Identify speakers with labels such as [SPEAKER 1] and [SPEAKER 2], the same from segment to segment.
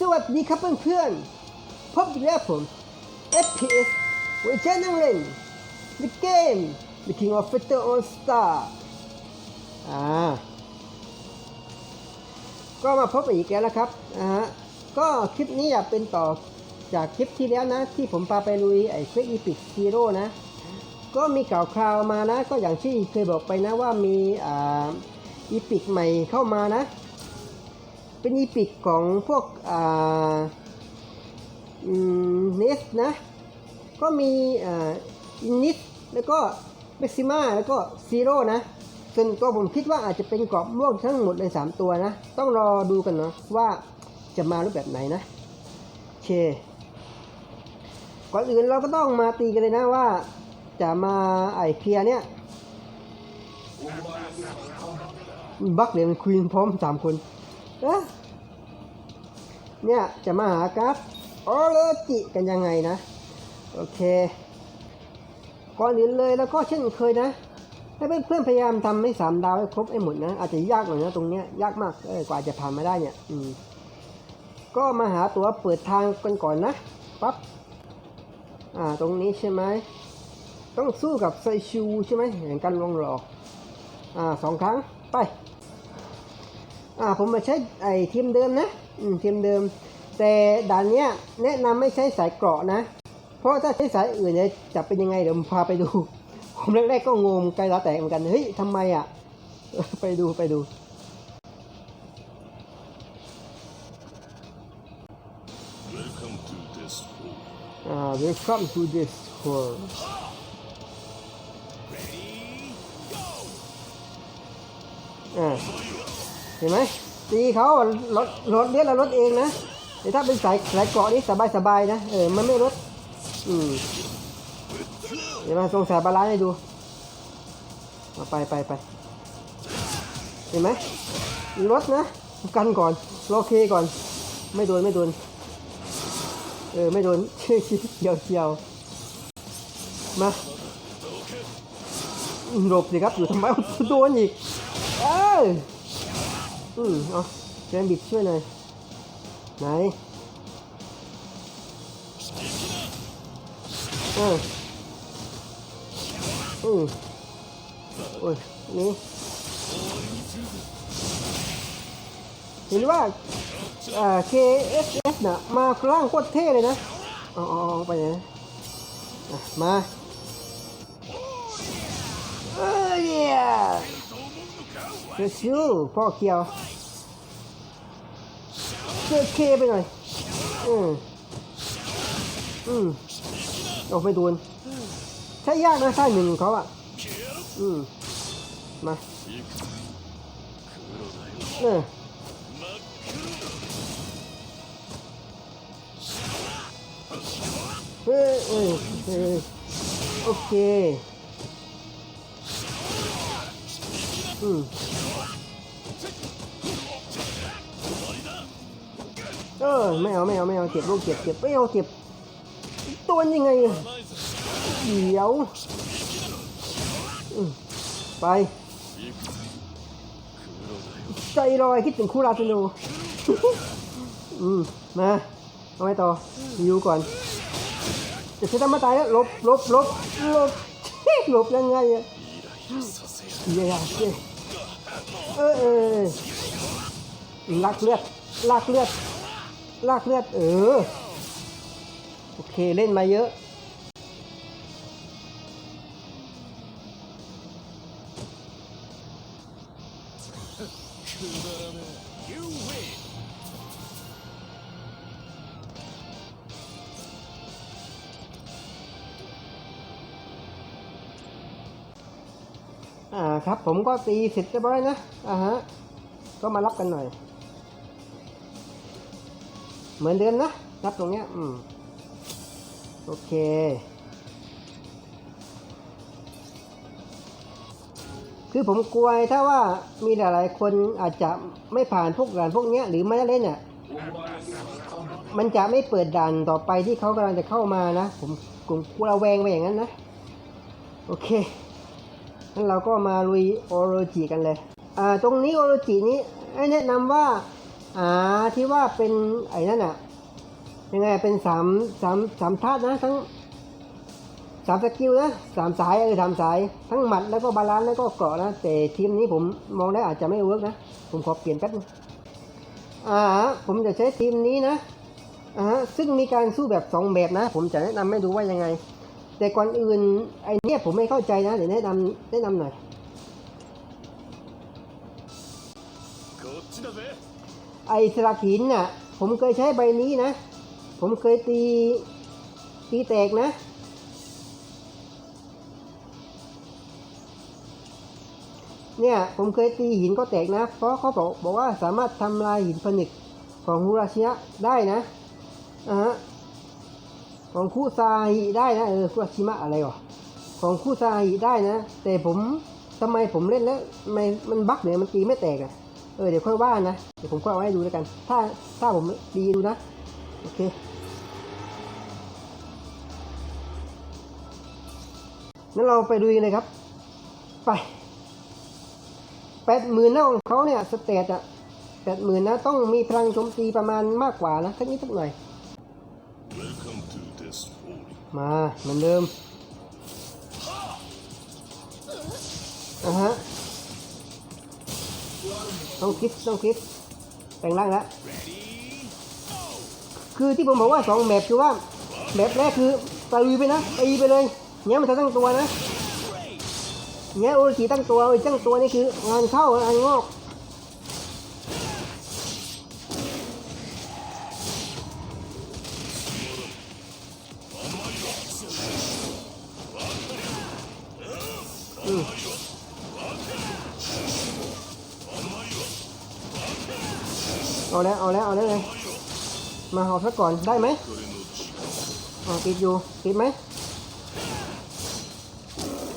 [SPEAKER 1] สวัสดีครับเพื่อนๆ พบอีกแล้วผม FPS เวอร์ชันนั่งเล่น The Game The King of Fighter All Star อ่า ก็มาพบอีกแล้วนะครับนะฮะ ก็คลิปนี้อยากเป็นต่อจากคลิปที่แล้วนะ ที่ผมพาไปลุยไอ้ Quick Epic Zero นะ ก็มีข่าวคราวมานะ ก็อย่างที่เคยบอกไปนะว่ามีอ่าอีพิกใหม่เข้ามานะ เป็นอีพิกของพวกอ่าเนสนะ ก็มีอ่าอินิสแล้วก็เม็กซิมาแล้วก็ซีโร่นะส่วนตัวผมคิดว่าอาจจะเป็นกรอบม่วงทั้งหมดเลย 3 ตัวนะ ต้องรอดูกันเนาะว่าจะมารูปแบบไหนนะโอเค ก่อนอื่นเราก็ต้องมาตีกันเลยนะว่า จะมาไอเคียเนี่ยบักเลยนคุยพร้อมสามคน เอ๊ะเนี่ยจะมาหากราฟออเลจิกันยังไงนะ โอเค ก่อนอื่นเลยแล้วก็เช่นเคยนะให้เพื่อนๆพยายามทำให้สามดาวให้ครบให้หมดนะ อาจจะยากหน่อยนะตรงเนี้ยยากมากเออกว่าจะผ่านมาได้เนี่ยอืมก็มาหาตัวเปิดทางกันก่อนนะปั๊บอ่าตรงนี้ใช่ไหมต้องสู้กับไซชูใช่ไหมเห็นกันลงหลอกอ่าสองครั้งไป อ่าผมมาใช้ไอ้ทีมเดิมนะอืมทีมเดิม แต่ด่านเนี้ยแนะนำไม่ใช้สายเกราะนะ เพราะถ้าใช้สายอื่นเนี่ยจะเป็นยังไงเดี๋ยวผมพาไปดู ผมแรกๆก็งงไกลตาแตกเหมือนกันเฮ้ยทำไมอะ ไปดูไปดู
[SPEAKER 2] Welcome to this world.
[SPEAKER 1] อ่า welcome to this world อ่า เห็นไหมตีเขาลดลดเลือดเราลดเองนะแต่ถ้าเป็นสายสายเกาะนี่สบายสบายๆนะเออมันไม่ลดอืมเดี๋ยวมาทรงสายบาลานซ์ให้ดูเอาไปไปไปเห็นไหมลดนะกันก่อนโอเคก่อน ไม่โดนไม่โดนเออไม่โดนเชี่ยวเชียวเชียวมาหลบสิครับอยู่ทำไมโดนอีกเออ อืมเอาแจมบิดช่วยหน่อย ไหนเอออืมโอ้ย นี่เห็นว่าอ่า KSS น่ะมาครั้งโคตรเท่เลยนะ เอาเอาเอไปไหนนะอะมา เดี๋ยวพ่อเกียวเจอเคไปหน่อยอืมอืมโอ้ไม่โดนใช้ยากนะท่าหนึ่งเขาอะ อืมมาเออเฮ้ยเฮ้ยเฮ้ยโอเค อืม ออไม่เอาไม่เอาไม่เอาเก็บลูกเก็บเก็บไม่เอาเก็บตัวยังไงเดี๋ยวไปใจลอยคิดถึงคู่ราชโนอืมมาเอาไว้ต่อยิวก่อนจะใช้ธรรมตายแล้วลบลบลบลบหลบยังไงอะเย้เย้เออเออลากเลือดลากเลือด ลากเลือดเออ โอเคเล่นมาเยอะอ่าครับผมก็ตีเสร็จเรียบร้อยนะอ่าฮะก็มารับกันหน่อย เหมือนเดิมนะรับตรงเนี้ยอืมโอเค คือผมกลัวถ้าว่ามีหลายๆคนอาจจะไม่ผ่านพวกด่านพวกเนี้ยหรือไม่ได้เล่นเนี่ยมันจะไม่เปิดด่านต่อไปที่เขากำลังจะเข้ามานะ ผมผมกลัวระแวงไปอย่างนั้นนะ โอเคงั้นเราก็มาลุยโอโรจิกันเลย อ่า ตรงนี้โอโรจินี้ให้แนะนำว่า อ่าที่ว่าเป็นไอ้นั่นอะยังไงเป็นสามสามสามธาตุนะทั้งสามสกิลนะสามสายเลยสามสาย ทั้งหมัดแล้วก็บาลานซ์แล้วก็เกาะนะแต่ทีมนี้ผมมองได้อาจจะไม่เวิร์กนะ ผมขอเปลี่ยนแป๊บนึงอ่าผมจะใช้ทีมนี้นะอ่าซึ่งมีการสู้แบบ 2 แบบนะ ผมจะแนะนำให้ดูว่ายังไง แต่ก่อนอื่นไอ้นี่ผมไม่เข้าใจนะเดี๋ยวแนะนำแนะนำหน่อย ไอสลักหินน่ะ ผมเคยใช้ใบนี้นะ ผมเคยตีตีแตกนะเนี่ยผมเคยตีหินก็แตกนะ เพราะเขาบอกบอกว่าสามารถทำลายหินผนึกของฮูราชิยะได้นะอ่าฮะของคูซาฮิได้นะเออคูราชิมะอะไรวะของคูซาฮิได้นะ แต่ผมทำไมผมเล่นแล้วไมมันบั๊กเนี่ยมันตีไม่แตกอะ เออเดี๋ยวค่อยว่านะ เดี๋ยวผมค่อยเอาให้ดูแล้วกัน ถ้าถ้าผมดีดูนะ โอเค งั้นเราไปดูกันเลยครับ ไปแปดหมื่นนะของเขาเนี่ย สเตตอะแปดหมื่นนะ ต้องมีพลังโจมตีประมาณมากกว่านะสักนิดสักหน่อย
[SPEAKER 2] Welcome to this hole
[SPEAKER 1] มาเหมือนเดิมอะฮะ ต้องคิดต้องคิดแต่งร่างแล้วคือที่ผมบอกว่าสองแบบคือว่าแบบแรกคือตะลุยไปนะตีไปเลยเงี้ยมันจะตั้งตัวนะเงี้ยโอริจิตั้งตัวไอ้ตั้งตัวนี่คืองานเข้างานงอก เอาแล้วเอาแล้วเอาแล้วเลยมาหอบซะก่อนได้ไหมอ๋อติดอยู่ติดไหม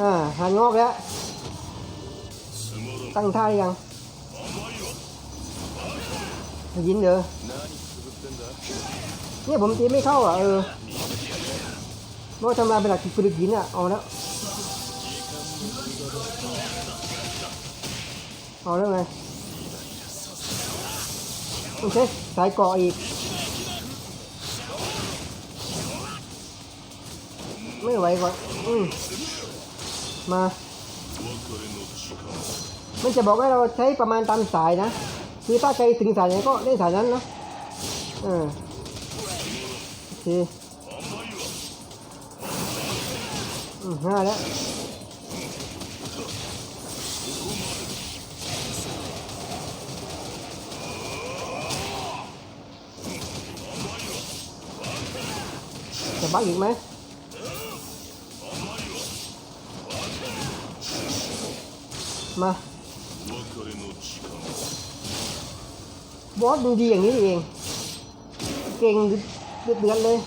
[SPEAKER 1] อ่าหางอกแล้วตั้งท่ายังยินเด้อเนี่ยผมตีไม่เข้าอะเออเมื่อทำลายเป็นหลักกระดินอะเอาแล้วเอาแล้วไง โอเค สายเกาะอีก ไม่ไหวก่อนอืมมา มันจะบอกให้เราใช้ประมาณตามสายนะ คือถ้าใครถึงสายไหนก็เล่นสายนั้นนะอ่าโอเคอืมห้าแล้ว จะบ้าอีกไหมมาบอสดูดีอย่างนี้เอง เก่งเดือดเดือดเลย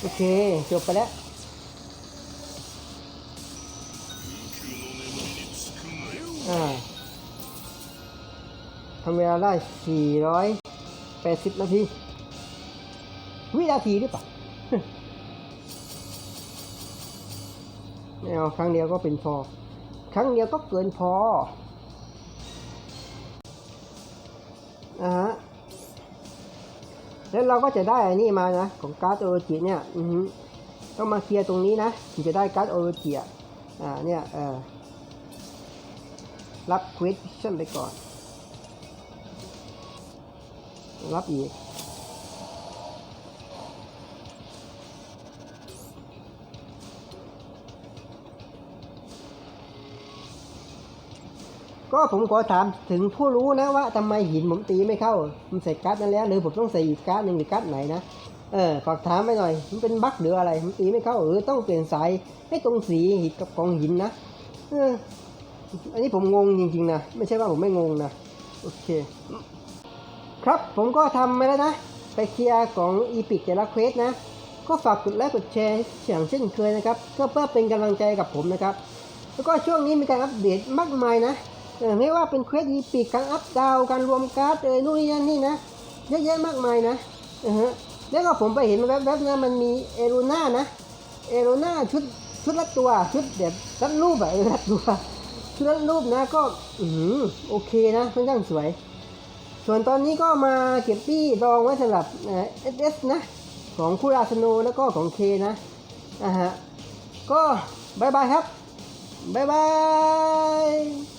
[SPEAKER 1] โอเคจบไปแล้วำเวลาได้ 480 นาที วินาทีหรือเปล่าไม่เอาครั้งเดียวก็เป็นพอ ครั้งเดียวก็เกินพออ่าฮะแล้วเราก็จะได้อันนี้มานะ ของการ์ดโอโรจิเนี่ย อือฮึต้องมาเคลียร์ตรงนี้นะถึงจะได้การ์ดโอโรจิอะ อ่า เนี่ย เออรับควิสชั่นไปก่อน รับอีกก็ผมขอถามถึงผู้รู้นะว่าทำไมหินผมตีไม่เข้าผมใส่การ์ดนั้นแล้วหรือผมต้องใส่อีกการ์ดหนึ่งหรือการ์ดไหนนะเออฝากถามไปหน่อย มันเป็นบั๊กหรืออะไรผมตีไม่เข้าหรือต้องเปลี่ยนสายให้ตรงสีหินกับกองหินนะเอออันนี้ผมงงจริงๆนะ ไม่ใช่ว่าผมไม่งงนะ โอเค ครับผมก็ทำมาแล้วนะ ไปเคลียร์ของอีพิกแต่ละเควสนะ ก็ฝากกดไลค์กดแชร์อย่างเช่นเคยนะครับ ก็เพื่อเป็นกำลังใจกับผมนะครับ แล้วก็ช่วงนี้มีการอัปเดตมากมายนะไม่ว่าเป็นเควสอีพิกการอัพดาวการรวมการ์ดเออนู่นนี่นั่นนี่นะเยอะแยะมากมายนะอือฮะแล้วก็ผมไปเห็นแวบๆนะมันมีเอโรน่านะเอโรน่าชุดชุดละตัวชุดแบบรัดรูปอะรัดตัวชุดรูปนะก็อือโอเคนะค่อนข้างสวย ส่วนตอนนี้ก็มาเก็บปี้ดองไว้สำหรับเอสเอสนะ ของคูราสโนแล้วก็ของเคนะนะฮะก็บายบายครับบายบาย